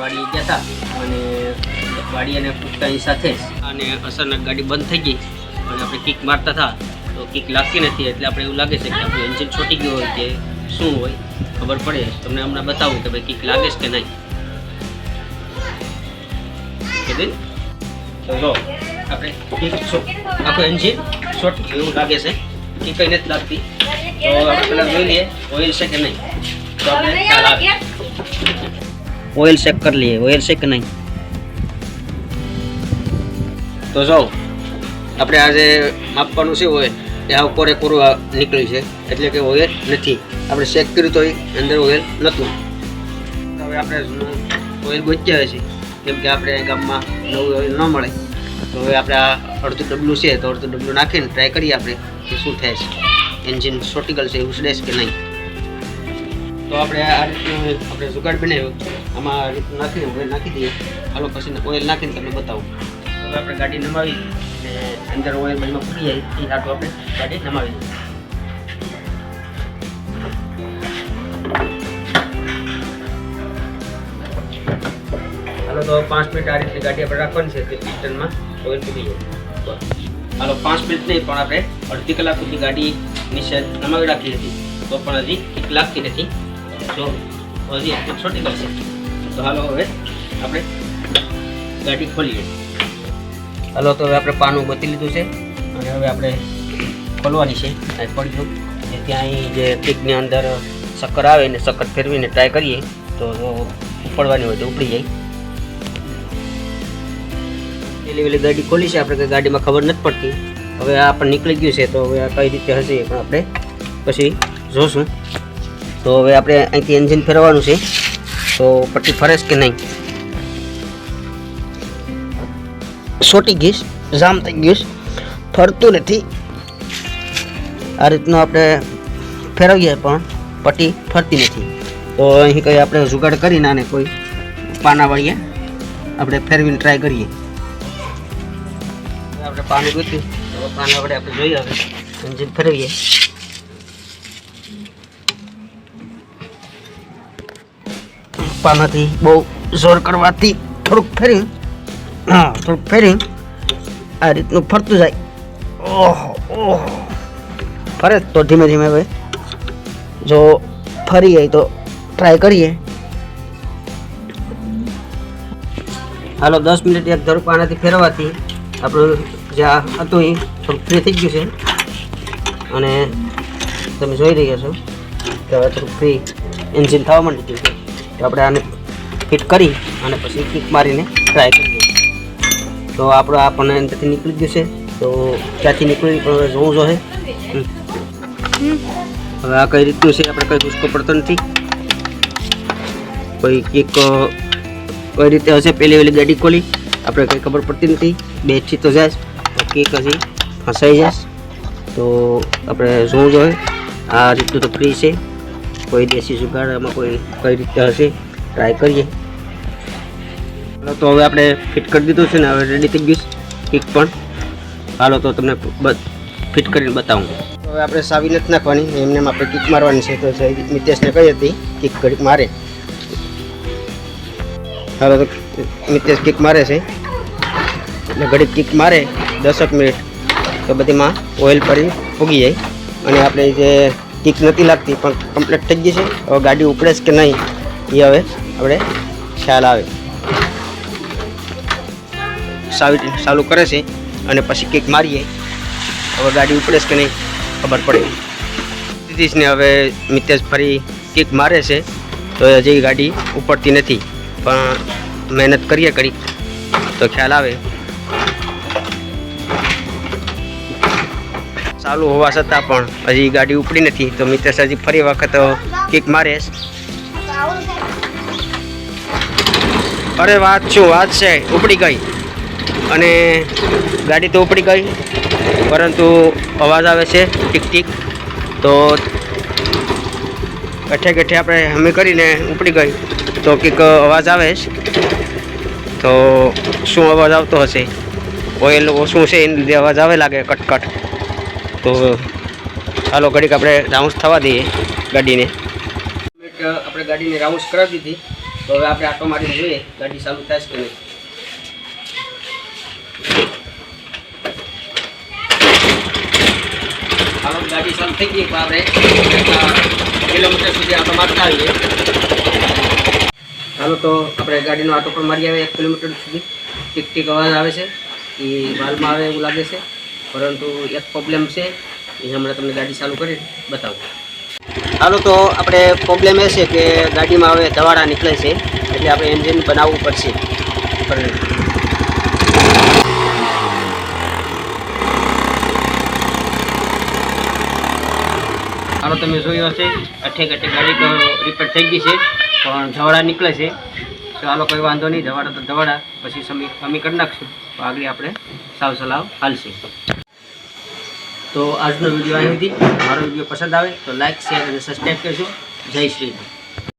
વાડીએ ગયા હતા અને વાડી અને પૂછતાની સાથે અને અચાનક ગાડી બંધ થઈ ગઈ અને આપણે કિક મારતા હતા. તો કિક લાગતી નથી એટલે આપણે એવું લાગે છે કે આપણું એન્જિન છોટી ગયું હોય કે શું હોય, ખબર પડે. તમને હમણાં બતાવું કે ભાઈ કિક લાગે છે કે નહીં? તો જો, આપણે કિક આખું એન્જિન છોટી એવું લાગે છે. કિક કંઈ નથી લાગતી. તો આપણે પહેલાં છે કે નહીં? તો આપણે ઓઇલ શેક કરી લઈએ, ઓઇલ છે કે નહીં? તો જો આપણે આજે માપવાનું છે હોય એ આ ઉપર કોરું નીકળ્યું છે. એટલે કે ઓઇલ નથી. આપણે ચેક કર્યું તો અંદર ઓઇલ નહોતું. હવે આપણે ઓઇલ ગોચ્યા છે કેમ કે આપણે ગામમાં નવું ઓઇલ ન મળે. તો હવે આપણે આ અડધું ડબલું છે, તો અડધું ડબલું નાખીને ટ્રાય કરીએ આપણે કે શું થાય છે. એન્જિન સોટિકલ છે ઉછળે છે કે નહીં? તો આપણે આ રીતનું આપણે જુગાડ બનાવ્યો. આમાં આ રીતનું નાખીને ઓઇલ નાખી દઈએ. હાલો, પછી ઓઇલ નાખીને તમને બતાવું. હવે આપણે ગાડી નમાવી અને અંદર ઓઇલ બાજુમાં ફૂટી જાય, એ સાટું આપણે ગાડી નમાવી દઈએ. હાલો, તો પાંચ મિનિટ આ રીતે ગાડી આપણે રાખવાની છે તે પિસ્ટનમાં ઓઇલ ફૂટી જાય. હાલો, પાંચ મિનિટ નહીં, પણ આપણે અડધી કલાક સુધી ગાડી નીચે નમાવી રાખી હતી. તો પણ હજી એક લાગતી નથી. જો હજી એટલી છોટી કરશે તો હાલો હવે આપણે ગાડી ખોલીએ. હાલો, તો હવે આપણે પાનું બતી લીધું છે. અને હવે આપણે ખોલવાની છે. અહીં પડી ગયું ત્યાં અહીં જે કેકની અંદર શક્કર આવે ને શક્કર ફેરવીને ટ્રાય કરીએ, તો ઉપડવાની હોય તો ઉપડી જાય. પેલી પેલી ગાડી ખોલી છે. આપણે કંઈ ગાડીમાં ખબર નથી પડતી. હવે આ પણ નીકળી ગયું છે, તો હવે આ કઈ રીતે હશે પણ આપણે પછી જોશું. તો હવે આપણે અહીંથી એન્જિન ફેરવવાનું છે. તો પટ્ટી ફરે કે નહીં? સોટી ગઈશ જામ થઈ ગયું. ફરતું નથી. આ રીતનું આપણે ફેરવીએ પણ પટ્ટી ફરતી નથી. તો અહીં કંઈ આપણે જુગાડ કરીને આને કોઈ પાના વળીએ. આપણે ફેરવીને ટ્રાય કરીએ. આપણે પાણી ગોતી પાના વડે આપણે જોઈએ હવે. એન્જિન ફેરવીએ. પાનાથી બહુ જોર કરવાથી થોડુંક ફેરી હા, થોડુંક ફેરી આ રીતનું ફરતું જાય. ઓહો ઓહો. ફરે તો ધીમે ધીમે હવે. જો ફરી જાય તો ટ્રાય કરીએ. હાલો, દસ મિનિટ એક ધરું પાનાથી ફેરવાથી આપણું જે હતું એ થોડુંક ફ્રી થઈ ગયું છે. અને તમે જોઈ રહ્યા છો કે હવે થોડું ફ્રી એન્જિન થવા માંડી ગયું છે. તો આપણે આને ફિટ કરી અને પછી કિક મારીને ટ્રાય કરીએ તો આપણો આ પણ અંદરથી નીકળી ગયું છે તો ક્યાંથી નીકળી પણ જોવું જોઈએ. હવે આ કઈ રીતનું છે આપણે કઈ ઘૂસકો પડતો નથી. કોઈ કિક કઈ રીતે હશે પેલી વેલી ગાડી ખોલી. આપણે કંઈ ખબર પડતી નથી. બેથી તો જાય. કેક હજી ફસાઈ જાય. તો આપણે જોવું જોઈએ. આ રીતનું તો ફ્રી છે. કોઈ દેશી જુગાડ આમાં કોઈ કઈ રીતે હશે ટ્રાય કરીએ. હાલો, તો હવે આપણે ફિટ કરી દીધું છે ને, હવે રેડી થઈ ગયું કિક પણ. હાલો, તો તમને ફિટ કરીને બતાવું. હવે આપણે સાવી નથી નાખવાની, એમને આપણે કિક મારવાની છે, તો મિતેશને કહી હતી કિક ઘડીક મારે. હાલો, તો મિતેશ કિક મારે છે. એટલે ઘડીક કિક મારે, દસક મિનિટ. તો બધીમાં ઓઇલ ફરી ફૂગી જાય. અને આપણે જે કિક નથી લાગતી, પણ કમ્પ્લીટ થઈ ગઈ છે. હવે ગાડી ઉપડે કે નહીં, એ હવે આપણે ખ્યાલ આવે. સાવી ચાલુ કરે છે અને પછી કિક મારીએ. હવે ગાડી ઉપડે કે નહીં, ખબર પડે. નીતિશને હવે મિતેશ ફરી કિક મારે છે, તો હજી ગાડી ઉપડતી નથી, પણ મહેનત કરીએ કરી તો ખ્યાલ આવે. ચાલુ હોવા છતાં પણ હજી ગાડી ઉપડી નથી. તો મિત્ર હજી ફરી વખત કિક મારે અરે, વાત શું? વાત છે. ઉપડી ગઈ. અને ગાડી તો ઉપડી ગઈ, પરંતુ અવાજ આવે છે, ટીક ટીક. તો ગઠે ગઠે આપણે હમી કરીને ઉપડી ગઈ. તો કંઈક અવાજ આવે છે. તો શું અવાજ આવતો હશે? ઓઇલ શું છે? એને અવાજ આવે લાગે, કટકટ. તો ચાલો ઘડીક આપણે રાઉન્ડ થવા દઈએ ગાડીને. આપણે ગાડીને રાઉન્ડ કરાવી દીધી. તો હવે આપણે આટો મારી જોઈએ ગાડી ચાલુ થાય છે નહીં. હાલો, ગાડી ચાલુ થઈ ગઈ પણ આપણે કિલોમીટર સુધી આટો મારતા આવીએ. હાલો, તો આપણે ગાડીનો આટો પણ મારી આવે એક કિલોમીટર સુધી. ટીક ટીક અવાજ આવે છે. એ માલમાં આવે એવું લાગે છે. પરંતુ એક પ્રોબ્લેમ છે. એ હમણાં તમને ગાડી ચાલુ કરી બતાવું. હાલો તો આપણે પ્રોબ્લેમ એ છે કે ગાડીમાં હવે ધવાડા નીકળે છે. એટલે આપણે એન્જિન બનાવવું પડશે. હાલો તમે જોયું હશે અઠેક અઠેક ગાડી તો રિપેર થઈ ગઈ છે પણ ધવાડા નીકળે છે. તો હાલો કોઈ વાંધો નહીં ધવાડા તો ધવાડા. પછી સમી સમી કરી નાખશું. તો આગળ આપણે સાવ સલાવ હાલશે. તો આજનો વીડિયો અહીં હતી. મારો વીડિયો પસંદ આવે તો લાઇક શેર અને સબસ્ક્રાઈબ કરજો. જય શ્રી